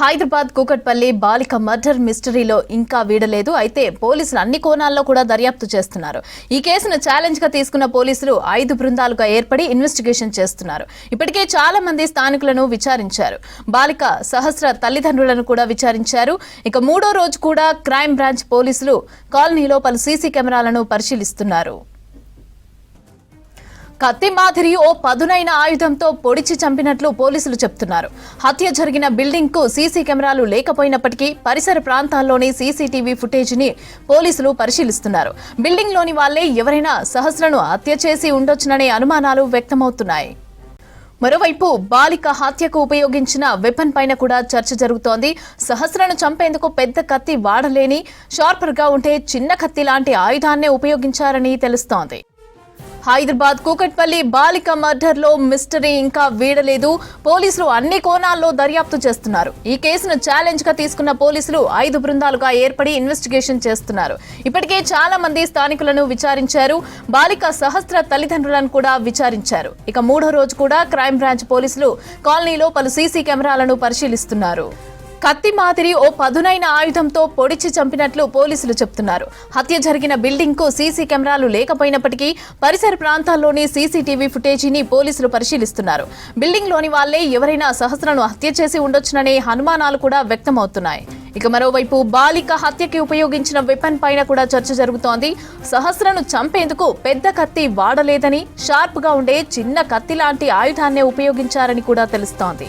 హైదరాబాద్ కూకట్పల్లి బాలిక మర్డర్ మిస్టరీలో ఇంకా వీడలేదు. అయితే పోలీసులు అన్ని కోణాల్లో కూడా దర్యాప్తు చేస్తున్నారు. ఈ కేసును ఛాలెంజ్గా తీసుకున్న పోలీసులు ఐదు బృందాలుగా ఏర్పడి ఇన్వెస్టిగేషన్ చేస్తున్నారు. ఇప్పటికే చాలా మంది స్థానికులను విచారించారు. బాలిక సహస్ర తల్లిదండ్రులను కూడా విచారించారు. ఇక మూడో రోజు కూడా క్రైమ్ బ్రాంచ్ పోలీసులు కాలనీలో పలు సీసీ కెమెరాలను పరిశీలిస్తున్నారు. కత్తి మాదిరి ఓ పదునైన ఆయుధంతో పొడిచి చంపినట్లు పోలీసులు చెప్తున్నారు. హత్య జరిగిన బిల్డింగ్కు సీసీ కెమెరాలు లేకపోయినప్పటికీ పరిసర ప్రాంతాల్లోని సీసీటీవీ ఫుటేజ్ని పోలీసులు పరిశీలిస్తున్నారు. బిల్డింగ్లోని వాళ్ళే ఎవరైనా సహస్రను హత్య చేసి ఉండొచ్చుననే అనుమానాలు వ్యక్తమవుతున్నాయి. మరోవైపు బాలిక హత్యకు ఉపయోగించిన వెపన్ పైన కూడా చర్చ జరుగుతోంది. సహస్రను చంపేందుకు పెద్ద కత్తి వాడలేని షార్పర్గా ఉంటే చిన్న కత్తి లాంటి ఆయుధాన్నే ఉపయోగించారని తెలుస్తోంది. హైదరాబాద్ కూకట్పల్లి బాలిక మర్డర్లో మిస్టరీ ఇంకా వీడలేదు. పోలీసులు అన్ని కోణాల్లో దర్యాప్తు చేస్తున్నారు. ఈ కేసును ఛాలెంజ్గా తీసుకున్న పోలీసులు ఐదు బృందాలుగా ఏర్పడి ఇన్వెస్టిగేషన్ చేస్తున్నారు. ఇప్పటికే చాలా మంది స్థానికులను విచారించారు. బాలిక సహస్ర తల్లిదండ్రులను కూడా విచారించారు. ఇక మూడో రోజు కూడా క్రైమ్ బ్రాంచ్ పోలీసులు కాలనీలో పలు సీసీ కెమెరాలను పరిశీలిస్తున్నారు. కత్తి మాదిరి ఓ పదునైన ఆయుధంతో పొడిచి చంపినట్లు పోలీసులు చెప్తున్నారు. హత్య జరిగిన బిల్డింగ్కు సీసీ కెమెరాలు లేకపోయినప్పటికీ పరిసర ప్రాంతాల్లోని సీసీటీవీ ఫుటేజీని పోలీసులు పరిశీలిస్తున్నారు. బిల్డింగ్లోని వాళ్ళే ఎవరైనా సహస్రను హత్య చేసి ఉండొచ్చుననే అనుమానాలు కూడా వ్యక్తమవుతున్నాయి. ఇక మరోవైపు బాలిక హత్యకి ఉపయోగించిన వెపన్ పైన కూడా చర్చ జరుగుతోంది. సహస్రను చంపేందుకు పెద్ద కత్తి వాడలేదని షార్ప్గా ఉండే చిన్న కత్తి లాంటి ఆయుధాన్నే ఉపయోగించారని కూడా తెలుస్తోంది.